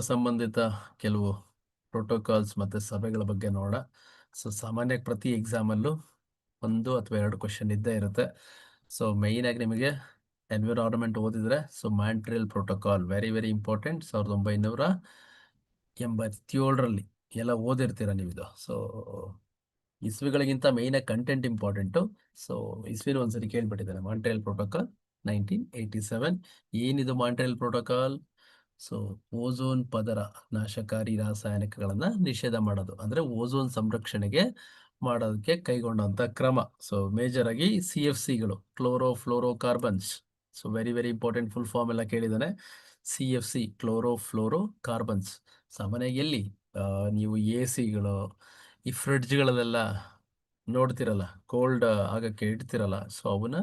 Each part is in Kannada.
ಸಂಬಂಧಿತ ಕೆಲವು ಪ್ರೋಟೋಕಾಲ್ಸ್ ಮತ್ತೆ ಸಭೆಗಳ ಬಗ್ಗೆ ನೋಡ. ಸೊ ಸಾಮಾನ್ಯ ಪ್ರತಿ ಎಕ್ಸಾಮಲ್ಲೂ ಒಂದು ಅಥವಾ ಎರಡು ಕ್ವಶನ್ ಇದ್ದೇ ಇರುತ್ತೆ. ಸೊ ಮೇಯ್ನಾಗಿ ನಿಮಗೆ ಎನ್ವಿರಾನ್ಮೆಂಟ್ ಓದಿದ್ರೆ so Montreal protocol very very important ಸಾವಿರದ ಒಂಬೈನೂರ ಎಂಬತ್ತೇಳರಲ್ಲಿ ಎಲ್ಲ ಓದಿರ್ತೀರ ನೀವು ಇದು ಸೊ ಇಸ್ವಿಗಳಿಗಿಂತ ಮೇಯ್ನಾಗಿ ಕಂಟೆಂಟ್ ಇಂಪಾರ್ಟೆಂಟು ಸೊ ಇಸ್ವಿನ ಒಂದ್ಸರಿ ಕೇಳ್ಬಿಟ್ಟಿದ್ದಾರೆ Montreal protocol nineteen eighty seven ಏನಿದು ಮಾಂಟ್ರಿಯಲ್ ಪ್ರೋಟೋಕಾಲ್ ಸೊ ಓಝೋನ್ ಪದರ ನಾಶಕಾರಿ ರಾಸಾಯನಿಕಗಳನ್ನ ನಿಷೇಧ ಮಾಡೋದು. ಅಂದ್ರೆ ಓಝೋನ್ ಸಂರಕ್ಷಣೆಗೆ ಮಾಡೋದಕ್ಕೆ ಕೈಗೊಂಡಂತ ಕ್ರಮ. ಸೊ ಮೇಜರ್ ಆಗಿ C F ಸಿಗಳು chlorofluorocarbons so very very important full form ಎಲ್ಲ ಕೇಳಿದಾನೆ C F C chlorofluorocarbons ಸಾಮಾನ್ಯ ಎಲ್ಲಿ ನೀವು ಎ ಸಿಗಳು, ಈ ಫ್ರಿಡ್ಜ್ಗಳಲ್ಲೆಲ್ಲ ನೋಡ್ತಿರಲ್ಲ ಕೋಲ್ಡ್ ಆಗಕ್ಕೆ ಇಡ್ತಿರಲ್ಲ ಸೊ ಅವನ್ನ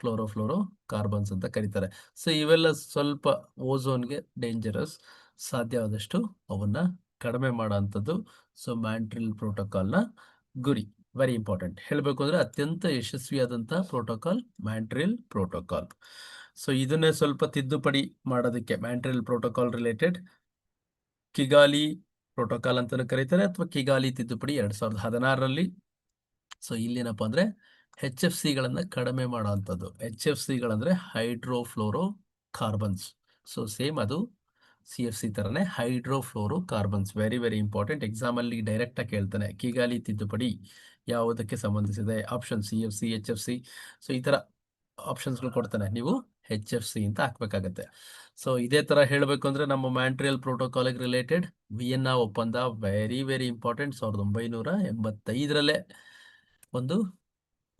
ಕ್ಲೋರೋಫ್ಲೋರೋ, ಕಾರ್ಬನ್ಸ್ ಅಂತ ಕರೀತಾರೆ. ಸೊ ಇವೆಲ್ಲ ಸ್ವಲ್ಪ ಓಝೋನ್ಗೆ ಡೇಂಜರಸ್ ಸಾಧ್ಯವಾದಷ್ಟು ಅವನ್ನ ಕಡಿಮೆ ಮಾಡೋಂಥದ್ದು ಸೊ ಮ್ಯಾಂಟ್ರಿಲ್ ಪ್ರೋಟೋಕಾಲ್ನ ಗುರಿ. ವೆರಿ ಇಂಪಾರ್ಟೆಂಟ್ ಹೇಳಬೇಕು ಅಂದ್ರೆ ಅತ್ಯಂತ ಯಶಸ್ವಿಯಾದಂಥ ಪ್ರೋಟೋಕಾಲ್ ಮ್ಯಾಂಟ್ರಿಲ್ ಪ್ರೋಟೋಕಾಲ್ ಸೊ ಇದನ್ನೇ ಸ್ವಲ್ಪ ತಿದ್ದುಪಡಿ ಮಾಡೋದಕ್ಕೆ Montreal protocol related Kigali protocol ಅಂತಾನು ಕರೀತಾರೆ, ಅಥವಾ ಕಿಗಾಲಿ ತಿದ್ದುಪಡಿ ಎರಡ್ ಸಾವಿರದ ಹದಿನಾರರಲ್ಲಿ. ಸೊ ಇಲ್ಲೇನಪ್ಪ ಅಂದ್ರೆ ಎಚ್ ಎಫ್ ಸಿಗಳನ್ನು ಕಡಿಮೆ ಮಾಡುವಂಥದ್ದು ಎಚ್ ಎಫ್ ಸಿಗಳಂದರೆ ಹೈಡ್ರೋಫ್ಲೋರೋ ಕಾರ್ಬನ್ಸ್ ಸೊ ಸೇಮ್ ಅದು ಸಿ ಎಫ್ ಸಿ ತರನೇ hydrofluorocarbons very very important exam ಅಲ್ಲಿ ಡೈರೆಕ್ಟ್ ಆಗಿ ಕೇಳ್ತಾನೆ. ಕಿಗಾಲಿ ತಿದ್ದುಪಡಿ ಯಾವುದಕ್ಕೆ ಸಂಬಂಧಿಸಿದೆ? Option C F C H F C so ಈ ತರ ಆಪ್ಷನ್ಸ್ಗಳು ಕೊಡ್ತಾನೆ. ನೀವು ಎಚ್ ಎಫ್ ಸಿ ಅಂತ ಹಾಕ್ಬೇಕಾಗತ್ತೆ. ಸೊ ಇದೇ ತರ ಹೇಳಬೇಕು ಅಂದ್ರೆ ನಮ್ಮ ಮ್ಯಾಂಟ್ರಿಯಲ್ ಪ್ರೋಟೋಕಾಲಿಗೆ ರಿಲೇಟೆಡ್ ವಿಯೆನ್ನಾ ಒಪ್ಪಂದ ವೆರಿ ವೆರಿ ಇಂಪಾರ್ಟೆಂಟ್ ಸಾವಿರದ ಒಂಬೈನೂರ ಎಂಬತ್ತೈದರಲ್ಲೇ ಒಂದು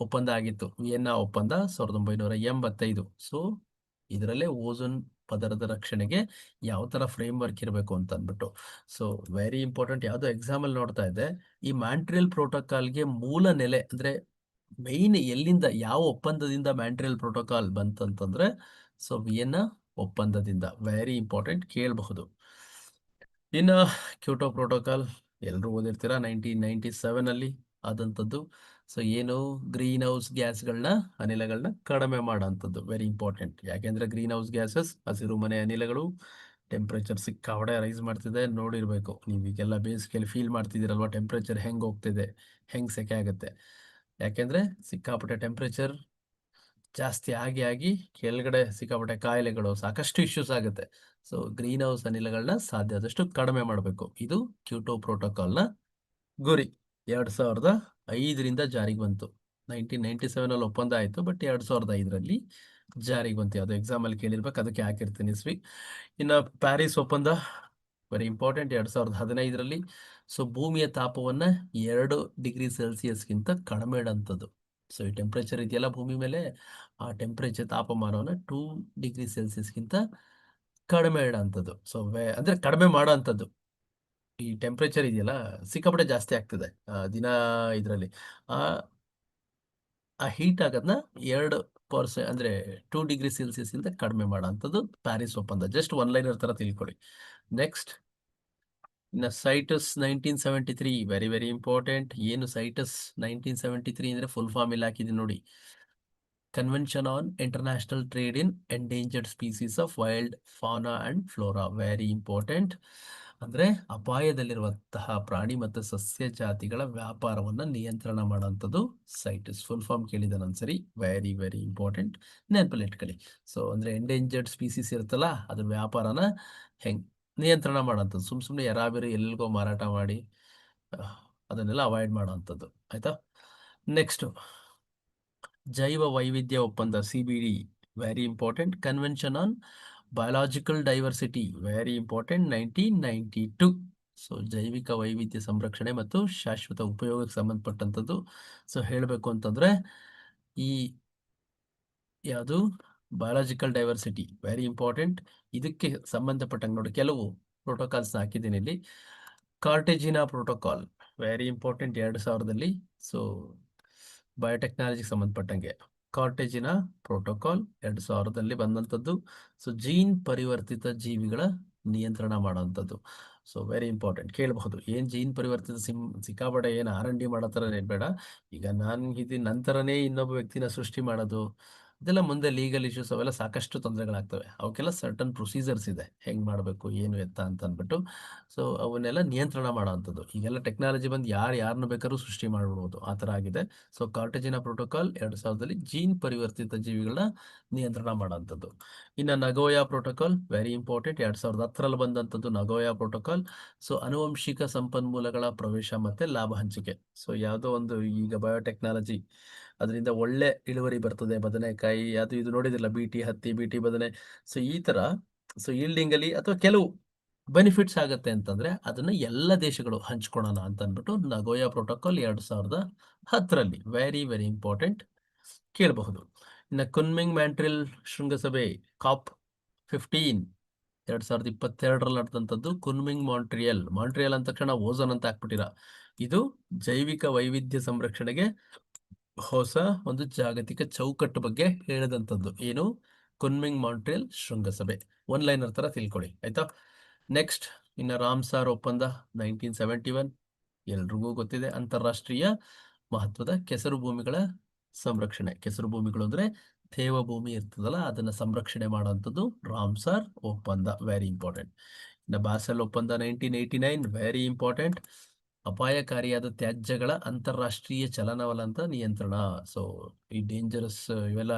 ಒಪ್ಪಂದ ಆಗಿತ್ತು. ವಿಯೆನ್ನಾ ಒಪ್ಪಂದ? ಸಾವಿರದ ಒಂಬೈನೂರ ಎಂಬತ್ತೈದು. ಸೊ ಇದರಲ್ಲೇ ಓಝೋನ್ ಪದರದ ರಕ್ಷಣೆಗೆ ಯಾವ ತರ ಫ್ರೇಮ್ ವರ್ಕ್ ಇರಬೇಕು ಅಂತ ಅಂದ್ಬಿಟ್ಟು ಸೊ ವೆರಿ ಇಂಪಾರ್ಟೆಂಟ್ ಯಾವ್ದು ಎಕ್ಸಾಮ್ ಅಲ್ಲಿ ನೋಡ್ತಾ ಇದ್ದೆ. ಈ ಮ್ಯಾಂಟ್ರಿಯಲ್ ಪ್ರೋಟೋಕಾಲ್ಗೆ ಮೂಲ ನೆಲೆ ಅಂದ್ರೆ ಮೈನ್ ಎಲ್ಲಿಂದ ಯಾವ ಒಪ್ಪಂದದಿಂದ ಮ್ಯಾಂಟ್ರಿಯಲ್ ಪ್ರೋಟೋಕಾಲ್ ಬಂತಂತಂದ್ರೆ ಸೊ ವಿಯೆನ್ನಾ ಒಪ್ಪಂದದಿಂದ. ವೆರಿ ಇಂಪಾರ್ಟೆಂಟ್ ಕೇಳಬಹುದು. ಇನ್ನು ಕ್ಯೂಟೋ ಪ್ರೋಟೋಕಾಲ್ ಎಲ್ಲರೂ ಓದಿರ್ತೀರಾ? ನೈನ್ಟೀನ್ ನೈನ್ಟಿ ಸೆವೆನ್ ಅಲ್ಲಿ ಆದಂಥದ್ದು ಸೊ ಏನು ಗ್ರೀನ್ ಹೌಸ್ ಗ್ಯಾಸ್ಗಳನ್ನ ಅನಿಲಗಳನ್ನ ಕಡಿಮೆ ಮಾಡೋಂಥದ್ದು ವೆರಿ ಇಂಪಾರ್ಟೆಂಟ್ ಯಾಕೆಂದ್ರೆ ಗ್ರೀನ್ ಹೌಸ್ ಗ್ಯಾಸಸ್ ಹಸಿರು ಮನೆ ಅನಿಲಗಳು ಟೆಂಪ್ರೇಚರ್ ಸಿಕ್ಕಾಪಟ್ಟೆ ರೈಸ್ ಮಾಡ್ತಿದೆ. ನೋಡಿರ್ಬೇಕು, ನೀವು ಈಗೆಲ್ಲ ಬೇಸಿಗೆಯಲ್ಲಿ ಫೀಲ್ ಮಾಡ್ತಿದ್ದೀರಲ್ವ ಟೆಂಪ್ರೇಚರ್ ಹೆಂಗ್ ಹೋಗ್ತಿದೆ, ಹೆಂಗ್ ಸೆಕೆ ಆಗುತ್ತೆ. ಯಾಕೆಂದ್ರೆ ಸಿಕ್ಕಾಪಟ್ಟೆ ಟೆಂಪ್ರೇಚರ್ ಜಾಸ್ತಿ ಆಗಿ ಆಗಿ ಕೆಳಗಡೆ ಸಿಕ್ಕಾಪಟ್ಟೆ ಕಾಯಿಲೆಗಳು, ಸಾಕಷ್ಟು ಇಶ್ಯೂಸ್ ಆಗುತ್ತೆ. ಸೊ ಗ್ರೀನ್ ಹೌಸ್ ಅನಿಲಗಳನ್ನ ಸಾಧ್ಯ ಆದಷ್ಟು ಕಡಿಮೆ ಮಾಡಬೇಕು. ಇದು ಕ್ಯೂಟೋ ಪ್ರೋಟೋಕಾಲ್ನ ಗುರಿ. ಎರಡ್ ಸಾವಿರದ ಐದರಿಂದ ಜಾರಿಗೆ ಬಂತು. ನೈನ್ಟೀನ್ ನೈಂಟಿ ಸೆವೆನಲ್ಲಿ ಒಪ್ಪಂದ ಆಯಿತು, ಬಟ್ ಎರಡು ಸಾವಿರದ ಐದರಲ್ಲಿ ಜಾರಿಗೆ ಬಂತು. ಅದು ಎಕ್ಸಾಮ್ ಅಲ್ಲಿ ಕೇಳಿರ್ಬೇಕು, ಅದಕ್ಕೆ ಹಾಕಿರ್ತೀನಿ ಸ್ವಿ ಇನ್ನು ಪ್ಯಾರಿಸ್ ಒಪ್ಪಂದ ವೆರಿ ಇಂಪಾರ್ಟೆಂಟ್ ಎರಡು ಸಾವಿರದ ಹದಿನೈದರಲ್ಲಿ. ಸೊ ಭೂಮಿಯ ತಾಪವನ್ನು ಎರಡು ಡಿಗ್ರಿ ಸೆಲ್ಸಿಯಸ್ಗಿಂತ ಕಡಿಮೆ ಇಡೋಂಥದ್ದು ಸೊ ಈ ಟೆಂಪ್ರೇಚರ್ ಇದೆಯಲ್ಲ ಭೂಮಿ ಮೇಲೆ, ಆ ಟೆಂಪ್ರೇಚರ್ ತಾಪಮಾನವನ್ನು ಟೂ ಡಿಗ್ರಿ ಸೆಲ್ಸಿಯಸ್ಗಿಂತ ಕಡಿಮೆ ಇಡೋಂಥದ್ದು ಸೊ ಅಂದರೆ ಕಡಿಮೆ ಮಾಡೋ ಅಂಥದ್ದು ಈ ಟೆಂಪ್ರೇಚರ್ ಇದೆಯಲ್ಲ, ಸಿಕ್ಕಾಪಟ್ಟೆ ಜಾಸ್ತಿ ಆಗ್ತಿದೆ ದಿನ ಇದರಲ್ಲಿ. ಆ ಹೀಟ್ ಆಗೋದನ್ನ ಎರಡು ಪರ್ಸೆ ಅಂದ್ರೆ ಟೂ ಡಿಗ್ರಿ ಸೆಲ್ಸಿಯಸ್ ಇಂದ ಕಡಿಮೆ ಮಾಡೋಂಥದ್ದು ಪ್ಯಾರಿಸ್ ಒಪ್ಪಂದ ಜಸ್ಟ್ ಒನ್ ಲೈನರ್ ತರ ತಿಳ್ಕೊಳ್ಳಿ. ನೆಕ್ಸ್ಟ್ ಇನ್ನು CITES nineteen seventy three very very important ಏನು ಸೈಟಸ್ ನೈನ್ಟೀನ್ ಸೆವೆಂಟಿ ತ್ರೀ ಅಂದ್ರೆ ಫುಲ್ ಫಾರ್ಮ್ ಇಲ್ಲಿ ಹಾಕಿದ್ದೀನಿ ನೋಡಿ. Convention on international trade in endangered species of wild fauna and flora very important ಅಂದ್ರೆ ಅಪಾಯದಲ್ಲಿರುವಂತಹ ಪ್ರಾಣಿ ಮತ್ತು ಸಸ್ಯ ಜಾತಿಗಳ ವ್ಯಾಪಾರವನ್ನ ನಿಯಂತ್ರಣ ಮಾಡುವಂಥದ್ದು ಸೈಟಿಸ್ ಫುಲ್ ಫಾರ್ಮ್ ಕೇಳಿದ ಸರಿ ವೆರಿ ವೆರಿ ಇಂಪಾರ್ಟೆಂಟ್ ನೆನಪಲ್ಲಿ ಇಟ್ಕೊಳ್ಳಿ ಸೊ ಅಂದ್ರೆ ಎಂಡೇಂಜರ್ಡ್ ಸ್ಪೀಸೀಸ್ ಇರುತ್ತಲ್ಲ, ಅದ್ರ ವ್ಯಾಪಾರನ ಹೆಂಗ್ ನಿಯಂತ್ರಣ ಮಾಡೋಂಥದ್ದು ಸುಮ್ ಸುಮ್ಮನೆ ಯಾರಾಬಿರು ಎಲ್ಲಿಗೋ ಮಾರಾಟ ಮಾಡಿ ಅದನ್ನೆಲ್ಲ ಅವಾಯ್ಡ್ ಮಾಡೋವಂಥದ್ದು. ಆಯ್ತಾ? ನೆಕ್ಸ್ಟ್ ಜೈವ ವೈವಿಧ್ಯ ಒಪ್ಪಂದ C B D very important convention on biological diversity very important nineteen ninety two so ಜೈವಿಕ ವೈವಿಧ್ಯ ಸಂರಕ್ಷಣೆ ಮತ್ತು ಶಾಶ್ವತ ಉಪಯೋಗಕ್ಕೆ ಸಂಬಂಧಪಟ್ಟಂಥದ್ದು. ಸೊ ಹೇಳಬೇಕು ಅಂತಂದ್ರೆ, ಈ ಯಾವುದು? ಬಯಾಲಜಿಕಲ್ ಡೈವರ್ಸಿಟಿ ವೆರಿ ಇಂಪಾರ್ಟೆಂಟ್ ಇದಕ್ಕೆ ಸಂಬಂಧಪಟ್ಟಂಗೆ ನೋಡಿ, ಕೆಲವು ಪ್ರೋಟೋಕಾಲ್ಸ್ ಹಾಕಿದ್ದೀನಿ ಇಲ್ಲಿ. ಕಾರ್ಟೆಜಿನಾ ಪ್ರೋಟೋಕಾಲ್ ವೆರಿ ಇಂಪಾರ್ಟೆಂಟ್ ಎರಡು ಸಾವಿರದಲ್ಲಿ. ಸೊ ಬಯೋಟೆಕ್ನಾಲಜಿಗೆ ಸಂಬಂಧಪಟ್ಟಂಗೆ. ಕಾರ್ಟೆಜಿನ ಪ್ರೋಟೋಕಾಲ್ ಎರಡು ಸಾವಿರದಲ್ಲಿ ಬಂದಂಥದ್ದು. ಸೊ ಜೀನ್ ಪರಿವರ್ತಿತ ಜೀವಿಗಳ ನಿಯಂತ್ರಣ ಮಾಡುವಂಥದ್ದು. ಸೊ ವೆರಿ ಇಂಪಾರ್ಟೆಂಟ್ ಕೇಳಬಹುದು. ಏನು ಜೀನ್ ಪರಿವರ್ತಿತ ಸಿಮ್ ಸಿಕ್ಕಾಪಟ್ಟೆ ಏನು ಆರ್ ಎನ್ ಡಿ ಮಾಡೋ ಬೇಡ. ಈಗ ನಾನು ಇದು ನಂತರನೇ ಇನ್ನೊಬ್ಬ ವ್ಯಕ್ತಿನ ಸೃಷ್ಟಿ ಮಾಡೋದು. ಇದೆಲ್ಲ ಮುಂದೆ ಲೀಗಲ್ ಇಶ್ಯೂಸ್ ಅವೆಲ್ಲ ಸಾಕಷ್ಟು ತೊಂದರೆಗಳಾಗ್ತವೆ. ಅವಕ್ಕೆಲ್ಲ ಸರ್ಟನ್ ಪ್ರೊಸೀಜರ್ಸ್ ಇದೆ. ಹೆಂಗೆ ಮಾಡಬೇಕು, ಏನು ಎತ್ತ ಅಂತ ಅಂದ್ಬಿಟ್ಟು ಸೊ ಅವನ್ನೆಲ್ಲ ನಿಯಂತ್ರಣ ಮಾಡೋವಂಥದ್ದು. ಈಗೆಲ್ಲ ಟೆಕ್ನಾಲಜಿ ಬಂದು ಯಾರು ಯಾರನ್ನು ಬೇಕಾದ್ರೂ ಸೃಷ್ಟಿ ಮಾಡ್ಬಿಡ್ಬೋದು ಆ ಥರ ಆಗಿದೆ. ಸೊ ಕಾರ್ಟಜಿನ ಪ್ರೋಟೋಕಾಲ್ ಎರಡು ಸಾವಿರದಲ್ಲಿ ಜೀನ್ ಪರಿವರ್ತಿತ ಜೀವಿಗಳನ್ನ ನಿಯಂತ್ರಣ ಮಾಡೋವಂಥದ್ದು. ಇನ್ನು ನಗೋಯಾ ಪ್ರೋಟೋಕಾಲ್ ವೆರಿ ಇಂಪಾರ್ಟೆಂಟ್ ಎರಡು ಸಾವಿರದ ಹತ್ತರಲ್ಲಿ ಬಂದಂಥದ್ದು ನಗೋಯಾ ಪ್ರೋಟೋಕಾಲ್ ಸೊ ಅನುವಂಶಿಕ ಸಂಪನ್ಮೂಲಗಳ ಪ್ರವೇಶ ಮತ್ತೆ ಲಾಭ ಹಂಚಿಕೆ. ಸೊ ಯಾವುದೋ ಒಂದು ಈಗ ಬಯೋಟೆಕ್ನಾಲಜಿ ಅದರಿಂದ ಒಳ್ಳೆ ಇಳುವರಿ ಬರ್ತದೆ, ಬದನೆಕಾಯಿ, ಅದು ಇದು ನೋಡಿದಿರಲ್ಲ ಬಿ ಟಿ ಹತ್ತಿ ಬಿ ಟಿ ಬದನೆ. ಸೊ ಈ ತರ ಸೊ ಈಲ್ಡಿಂಗ್ ಅಲ್ಲಿ ಅಥವಾ ಕೆಲವು ಬೆನಿಫಿಟ್ಸ್ ಆಗತ್ತೆ ಅಂತಂದ್ರೆ, ಅದನ್ನ ಎಲ್ಲ ದೇಶಗಳು ಹಂಚ್ಕೊಳ್ಳೋಣ ಅಂತ ಅಂದ್ಬಿಟ್ಟು ನಗೋಯಾ ಪ್ರೋಟೋಕಾಲ್ ಎರಡು ಸಾವಿರದ ಹತ್ತರಲ್ಲಿ ವೆರಿ ವೆರಿ ಇಂಪಾರ್ಟೆಂಟ್ ಕೇಳಬಹುದು. ಇನ್ನು ಕುನ್ಮಿಂಗ್ ಮ್ಯಾಂಟ್ರಿಲ್ ಶೃಂಗಸಭೆ ಕಾಪ್ ಫಿಫ್ಟೀನ್ ಎರಡ್ ಸಾವಿರದ ಇಪ್ಪತ್ತೆರಡರಲ್ಲಿ ನಡೆದಂಥದ್ದು ಕುನ್ಮಿಂಗ್ ಮಾಂಟ್ರಿಯಲ್ ಮಾಂಟ್ರಿಯಲ್ ಅಂದ ತಕ್ಷಣ ಓಝೋನ್ ಅಂತ ಹಾಕ್ಬಿಟ್ಟಿರ. ಇದು ಜೈವಿಕ ವೈವಿಧ್ಯ ಸಂರಕ್ಷಣೆಗೆ ಹೊಸ ಒಂದು ಜಾಗತಿಕ ಚೌಕಟ್ಟು ಬಗ್ಗೆ ಹೇಳಿದಂಥದ್ದು. ಏನು? ಕುನ್ಮಿಂಗ್ ಮಾಂಟ್ರಿಯಲ್ ಶೃಂಗಸಭೆ. ಒನ್ ಲೈನರ್ ತರ ತಿಳ್ಕೊಳ್ಳಿ, ಆಯ್ತಾ? ನೆಕ್ಸ್ಟ್ ಇನ್ನು ರಾಮ್ಸಾರ್ ಒಪ್ಪಂದ ನೈನ್ಟೀನ್ ಸೆವೆಂಟಿ ಒನ್ ಎಲ್ರಿಗೂ ಗೊತ್ತಿದೆ, ಅಂತಾರಾಷ್ಟ್ರೀಯ ಮಹತ್ವದ ಕೆಸರು ಭೂಮಿಗಳ ಸಂರಕ್ಷಣೆ. ಕೆಸರು ಭೂಮಿಗಳು ಅಂದ್ರೆ ಭೂಮಿ ಇರ್ತದಲ್ಲ, ಅದನ್ನ ಸಂರಕ್ಷಣೆ ಮಾಡುವಂಥದ್ದು ರಾಮ್ಸಾರ್ ಒಪ್ಪಂದ. ವೆರಿ ಇಂಪಾರ್ಟೆಂಟ್ ಇನ್ನು ಬಾಸೆಲ್ ಒಪ್ಪಂದ nineteen eighty nine very important ಅಪಾಯಕಾರಿಯಾದ ತ್ಯಾಜ್ಯಗಳ ಅಂತಾರಾಷ್ಟ್ರೀಯ ಚಲನವಲಂತ ನಿಯಂತ್ರಣ. ಸೊ ಈ ಡೇಂಜರಸ್ ಇವೆಲ್ಲ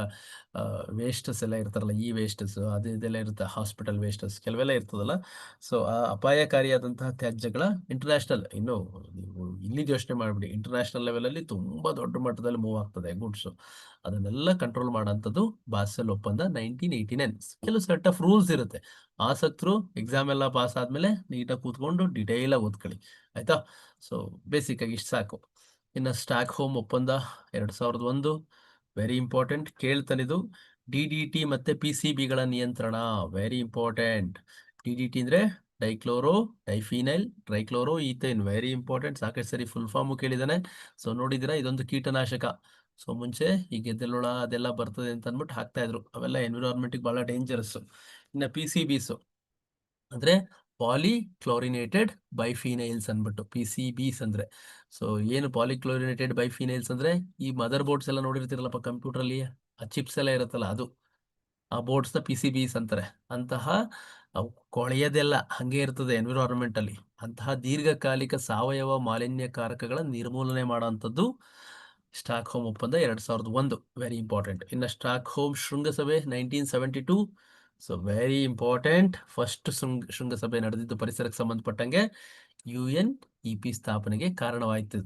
ವೇಸ್ಟಸ್ ಎಲ್ಲ ಇರ್ತಾರಲ್ಲ, ಈ ವೇಸ್ಟಸ್ ಅದು ಇದೆಲ್ಲ ಇರುತ್ತೆ ಹಾಸ್ಪಿಟಲ್ ವೇಸ್ಟಸ್ ಕೆಲವೆಲ್ಲ ಇರ್ತದಲ್ಲ. ಸೊ ಆ ಅಪಾಯಕಾರಿಯಾದಂತಹ ತ್ಯಾಜ್ಯಗಳ ಇಂಟರ್ನ್ಯಾಷನಲ್ ಇನ್ನು ನೀವು ಇಲ್ಲಿ ಯೋಚನೆ ಮಾಡಿಬಿಡಿ ಇಂಟರ್ನ್ಯಾಷನಲ್ ಲೆವೆಲಲ್ಲಿ ತುಂಬಾ ದೊಡ್ಡ ಮಟ್ಟದಲ್ಲಿ ಮೂವ್ ಆಗ್ತದೆ ಗುಡ್ಸ್ ಅದನ್ನೆಲ್ಲ ಕಂಟ್ರೋಲ್ ಮಾಡೋಂಥದ್ದು ಬಾಸೆಲ್ ಒಪ್ಪಂದ ನೈನ್ಟೀನ್ ಏಯ್ಟಿ ನೈನ್ ಕೆಲವು ಸೆಟ್ ಆಫ್ ರೂಲ್ಸ್ ಇರುತ್ತೆ. ಆಸಕ್ತರು ಎಕ್ಸಾಮ್ ಎಲ್ಲ ಪಾಸ್ ಆದ್ಮೇಲೆ ನೀಟಾಗಿ ಕೂತ್ಕೊಂಡು ಡಿಟೇಲ್ ಆಗಿ ಓದ್ಕೊಳ್ಳಿ, ಆಯ್ತಾ? ಸೊ ಬೇಸಿಕ್ ಆಗಿ ಇಷ್ಟು ಸಾಕು. ಇನ್ನು ಸ್ಟಾಕ್ ಹೋಮ್ ಒಪ್ಪಂದ ಎರಡ್ ಸಾವಿರದ ಒಂದು ವೆರಿ ಇಂಪಾರ್ಟೆಂಟ್ ಕೇಳ್ತಾನಿದು ಡಿ ಡಿ ಟಿ ಮತ್ತೆ ಪಿ ಸಿ ಬಿಗಳ ನಿಯಂತ್ರಣ very important D D T ಅಂದ್ರೆ dichloro diphenyl trichloro ethane very important ಸಾಕಷ್ಟು ಸರಿ ಫುಲ್ ಫಾರ್ಮು ಕೇಳಿದಾನೆ. ಸೊ ನೋಡಿದಿರಾ ಇದೊಂದು ಕೀಟನಾಶಕ. ಸೊ, ಮುಂಚೆ ಈ ಗೆದ್ದಲುಳ ಅದೆಲ್ಲ ಬರ್ತದೆ ಅಂತ ಅಂದ್ಬಿಟ್ಟು ಹಾಕ್ತಾ ಇದ್ರು. ಅವೆಲ್ಲ ಎನ್ವಿರಾನ್ಮೆಂಟ್ಗೆ ಬಹಳ ಡೇಂಜರಸ್ ಇನ್ನು ಪಿ ಸಿ ಬಿಸ್ ಅಂದ್ರೆ ಪಾಲಿ ಕ್ಲೋರಿನೇಟೆಡ್ ಬೈಫಿನೈಲ್ಸ್ ಅಂದ್ಬಿಟ್ಟು ಪಿ ಸಿ ಬಿಸ್ ಅಂದ್ರೆ. ಸೊ, ಏನು ಪಾಲಿಕ್ಲೋರಿನೇಟೆಡ್ ಬೈಫಿನೈಲ್ಸ್ ಅಂದ್ರೆ, ಈ ಮದರ್ ಬೋರ್ಡ್ಸ್ ಎಲ್ಲ ನೋಡಿರ್ತೀರಲ್ಲಪ್ಪ ಕಂಪ್ಯೂಟರ್ ಅಲ್ಲಿ ಆ ಚಿಪ್ಸ್ ಎಲ್ಲ ಇರುತ್ತಲ್ಲ ಅದು. ಆ ಬೋರ್ಡ್ಸ್ನ ಪಿ ಸಿ ಬಿಸ್ ಅಂತಾರೆ. ಅಂತಹ ಅವು ಕೊಳೆಯದೆಲ್ಲ ಹಂಗೆ ಇರ್ತದೆ ಎನ್ವಿರಾನ್ಮೆಂಟ್ ಅಲ್ಲಿ. ಅಂತಹ ದೀರ್ಘಕಾಲಿಕ ಸಾವಯವ ಮಾಲಿನ್ಯಕಾರಕಗಳ ನಿರ್ಮೂಲನೆ ಮಾಡುವಂಥದ್ದು ಸ್ಟಾಕ್ ಹೋಮ್ ಒಪ್ಪಂದ ಎರಡು ಸಾವಿರದ ಒಂದು ವೆರಿ ಇಂಪಾರ್ಟೆಂಟ್ ಇನ್ನು ಸ್ಟಾಕ್ ಹೋಮ್ ಶೃಂಗಸಭೆ nineteen seventy two so very important first ಶೃಂಗ, ಶೃಂಗಸಭೆ ನಡೆದಿದ್ದು ಪರಿಸರಕ್ಕೆ ಸಂಬಂಧಪಟ್ಟಂಗೆ ಯು ಎನ್ ಇ ಪಿ ಸ್ಥಾಪನೆಗೆ ಕಾರಣವಾಯಿತು.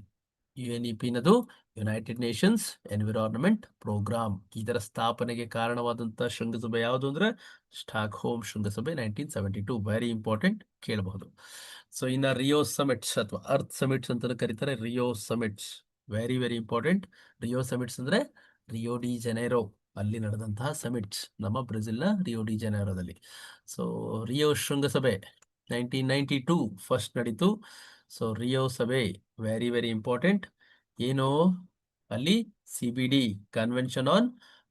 ಯು ಎನ್ ಇ ಪಿನದು ಯುನೈಟೆಡ್ ನೇಷನ್ಸ್ ಎನ್ವಿರಾನ್ಮೆಂಟ್ ಪ್ರೋಗ್ರಾಮ್ ಇದರ ಸ್ಥಾಪನೆಗೆ ಕಾರಣವಾದಂತಹ ಶೃಂಗಸಭೆ ಯಾವುದು ಅಂದ್ರೆ ಸ್ಟಾಕ್ ಹೋಮ್ ಶೃಂಗಸಭೆ nineteen seventy two very important ಕೇಳಬಹುದು. ಸೊ ಇನ್ನ ರಿಯೋ ಸಮಿಟ್ಸ್ ಅಥವಾ ಅರ್ತ್ ಸಮಿಟ್ಸ್ ಅಂತ ಕರೀತಾರೆ. Rio summits very very important Rio summits ಅಂದ್ರೆ ರಿಯೋ ಡಿ ಜನೇರೋ ಅಲ್ಲಿ ನಡೆದಂತಹ ಸಮಿಟ್ಸ್ ನಮ್ಮ ಬ್ರೆಜಿಲ್ನ ರಿಯೋ ಡಿ ಜನೇರೋದಲ್ಲಿ ಸೊ ರಿಯೋ ಶೃಂಗಸಭೆ ನೈನ್ಟೀನ್ ನೈಂಟಿ ಟೂ ಫಸ್ಟ್ ನಡೀತು. ಸೊ ರಿಯೋ ಸಭೆ ವೆರಿ ವೆರಿ ಇಂಪಾರ್ಟೆಂಟ್ ಏನು ಅಲ್ಲಿ C B D convention on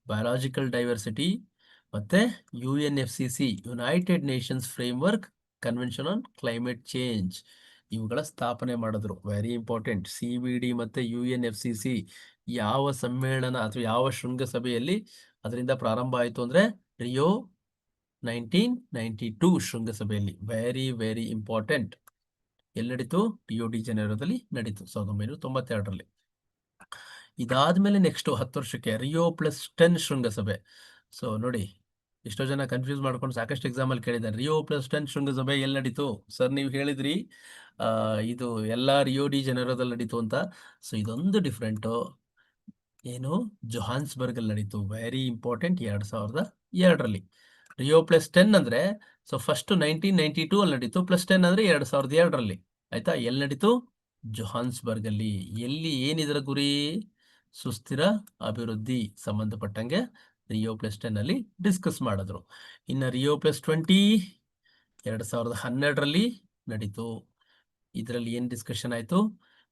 biological diversity ಮತ್ತೆ U N F C C United Nations framework convention on climate change ಇವುಗಳ ಸ್ಥಾಪನೆ ಮಾಡಿದ್ರು. Very important C B D ಮತ್ತೆ U N F C C ಯಾವ ಸಮ್ಮೇಳನ ಅಥವಾ ಯಾವ ಶೃಂಗಸಭೆಯಲ್ಲಿ ಅದರಿಂದ ಪ್ರಾರಂಭ ಆಯಿತು ಅಂದ್ರೆ ರಿಯೋ ನೈನ್ಟೀನ್ ನೈನ್ಟಿ ಟೂ ಶೃಂಗಸಭೆಯಲ್ಲಿ. ವೆರಿ ವೆರಿ ಇಂಪಾರ್ಟೆಂಟ್ ಎಲ್ಲಿ ನಡೀತು? ರಿಯೋ ಡಿ ಜನರದಲ್ಲಿ ನಡೀತು, ಸಾವಿರದ ಒಂಬೈನೂರ ತೊಂಬತ್ತೆರಡರಲ್ಲಿ. ಇದಾದ್ಮೇಲೆ ನೆಕ್ಸ್ಟ್ ಹತ್ತು ವರ್ಷಕ್ಕೆ ರಿಯೋ ಪ್ಲಸ್ ಟೆನ್ ಶೃಂಗಸಭೆ. ಸೊ ನೋಡಿ ಎಷ್ಟೋ ಜನ ಕನ್ಫ್ಯೂಸ್ ಮಾಡ್ಕೊಂಡು ಸಾಕಷ್ಟು ಎಕ್ಸಾಮ್ ಅಲ್ಲಿ ಕೇಳಿದ್ದಾರೆ. ರಿಯೋ ಪ್ಲಸ್ ಟೆನ್ ಶೃಂಗಸಭೆ ಎಲ್ಲಿ ನಡೀತು? ಸರ್ ನೀವು ಹೇಳಿದ್ರಿ ಇದು ಎಲ್ಲ ರಿಯೋ ಡಿ ಜನರದಲ್ಲಿ ನಡೀತು ಅಂತ. ಸೊ ಇದೊಂದು ಡಿಫ್ರೆಂಟು ಏನು? ಜೊಹಾನ್ಸ್ಬರ್ಗ್ ಅಲ್ಲಿ ನಡೀತು. ವೆರಿ ಇಂಪಾರ್ಟೆಂಟ್ ಎರಡು ಸಾವಿರದ ಎರಡರಲ್ಲಿ. ರಿಯೋ ಪ್ಲಸ್ ಟೆನ್ ಅಂದ್ರೆ so first nineteen ninety two ಅಲ್ಲಿ ನಡೀತು. ಪ್ಲಸ್ ಟೆನ್ ಅಂದ್ರೆ ಎರಡು ಸಾವಿರದ ಎರಡರಲ್ಲಿ. ಆಯ್ತಾ? ಎಲ್ಲಿ ನಡೀತು? ಜೊಹಾನ್ಸ್ಬರ್ಗ್ ಅಲ್ಲಿ. ಎಲ್ಲಿ ಏನಿದರ ಗುರಿ? ಸುಸ್ಥಿರ ಅಭಿವೃದ್ಧಿ ಸಂಬಂಧಪಟ್ಟಂಗೆ ರಿಯೋ ಪ್ಲಸ್ ಟೆನ್ ಅಲ್ಲಿ ಡಿಸ್ಕಸ್ ಮಾಡಿದ್ರು. ಇನ್ನು ರಿಯೋ ಪ್ಲಸ್ ಟ್ವೆಂಟಿ ಎರಡ್ ಸಾವಿರದ ಹನ್ನೆರಡರಲ್ಲಿ ನಡೀತು. ಇದರಲ್ಲಿ ಏನು ಡಿಸ್ಕಷನ್ ಆಯಿತು?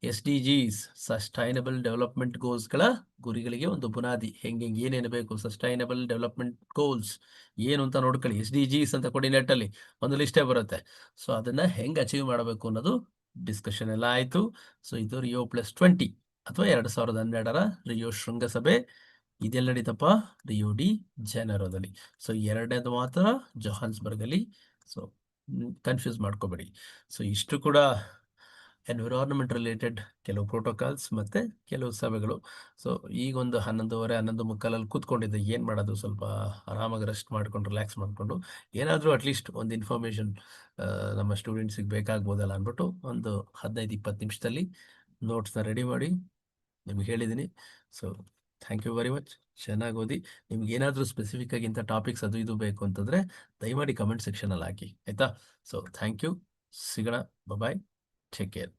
S D Gs sustainable development ಗೋಲ್ಸ್ಗಳ ಗುರಿಗಳಿಗೆ ಒಂದು ಬುನಾದಿ. ಹೆಂಗೆ ಏನೇನು ಬೇಕು? ಸಸ್ಟೈನಬಲ್ ಡೆವಲಪ್ಮೆಂಟ್ ಗೋಲ್ಸ್ ಏನು ಅಂತ ನೋಡ್ಕೊಳ್ಳಿ. ಎಸ್ ಡಿ ಜಿಸ್ ಅಂತ ಕೊಡಿ ನೆಟ್ಟಲ್ಲಿ ಒಂದು ಲಿಸ್ಟೇ ಬರುತ್ತೆ. ಸೊ ಅದನ್ನ ಹೆಂಗ್ ಅಚೀವ್ ಮಾಡಬೇಕು ಅನ್ನೋದು ಡಿಸ್ಕಷನ್ ಎಲ್ಲ ಆಯಿತು. ಸೊ ಇದು ರಿಯೋ ಪ್ಲಸ್ ಟ್ವೆಂಟಿ ಅಥವಾ ಎರಡು ಸಾವಿರದ ಹನ್ನೆರಡರ ರಿಯೋ ಶೃಂಗಸಭೆ ಇದೆಲ್ಲ ನಡೀತಪ್ಪ? ರಿಯೋಡಿ ಜನರೋದಲ್ಲಿ ಸೊ ಎರಡನೇದು ಮಾತ್ರ ಜೊಹಾನ್ಸ್ಬರ್ಗಲ್ಲಿ ಸೊ ಕನ್ಫ್ಯೂಸ್ ಮಾಡ್ಕೋಬೇಡಿ. ಸೊ ಇಷ್ಟು ಕೂಡ ಎನ್ವಿರಾನ್ಮೆಂಟ್ ರಿಲೇಟೆಡ್ ಕೆಲವು ಪ್ರೋಟೋಕಾಲ್ಸ್ ಮತ್ತು ಕೆಲವು ಸಭೆಗಳು. ಸೊ ಈಗ ಒಂದು ಹನ್ನೊಂದುವರೆ, ಹನ್ನೊಂದು ಮುಕ್ಕಾಲಲ್ಲಿ ಕೂತ್ಕೊಂಡಿದ್ದೆ. ಏನು ಮಾಡೋದು? ಸ್ವಲ್ಪ ಆರಾಮಾಗಿ ರೆಸ್ಟ್ ಮಾಡ್ಕೊಂಡು ರಿಲ್ಯಾಕ್ಸ್ ಮಾಡಿಕೊಂಡು. ಏನಾದರೂ ಅಟ್ಲೀಸ್ಟ್ ಒಂದು ಇನ್ಫಾರ್ಮೇಷನ್ ನಮ್ಮ ಸ್ಟೂಡೆಂಟ್ಸಿಗೆ ಬೇಕಾಗ್ಬೋದಲ್ಲ ಅಂದ್ಬಿಟ್ಟು ಒಂದು ಹದಿನೈದು, ಇಪ್ಪತ್ತು ನಿಮಿಷದಲ್ಲಿ ನೋಟ್ಸ್ನ ರೆಡಿ ಮಾಡಿ ನಿಮ್ಗೆ ಹೇಳಿದ್ದೀನಿ. So thank you very much ಚೆನ್ನಾಗಿ ಓದಿ. ನಿಮ್ಗೆ ಏನಾದರೂ ಸ್ಪೆಸಿಫಿಕ್ ಆಗಿ ಇಂಥ ಟಾಪಿಕ್ಸ್ ಅದು ಇದು ಬೇಕು ಅಂತಂದರೆ ದಯಮಾಡಿ ಕಮೆಂಟ್ ಸೆಕ್ಷನಲ್ಲಿ ಹಾಕಿ. ಆಯಿತಾ? ಸೊ ಥ್ಯಾಂಕ್ ಯು ಸಿಗೋಣ. Bye take care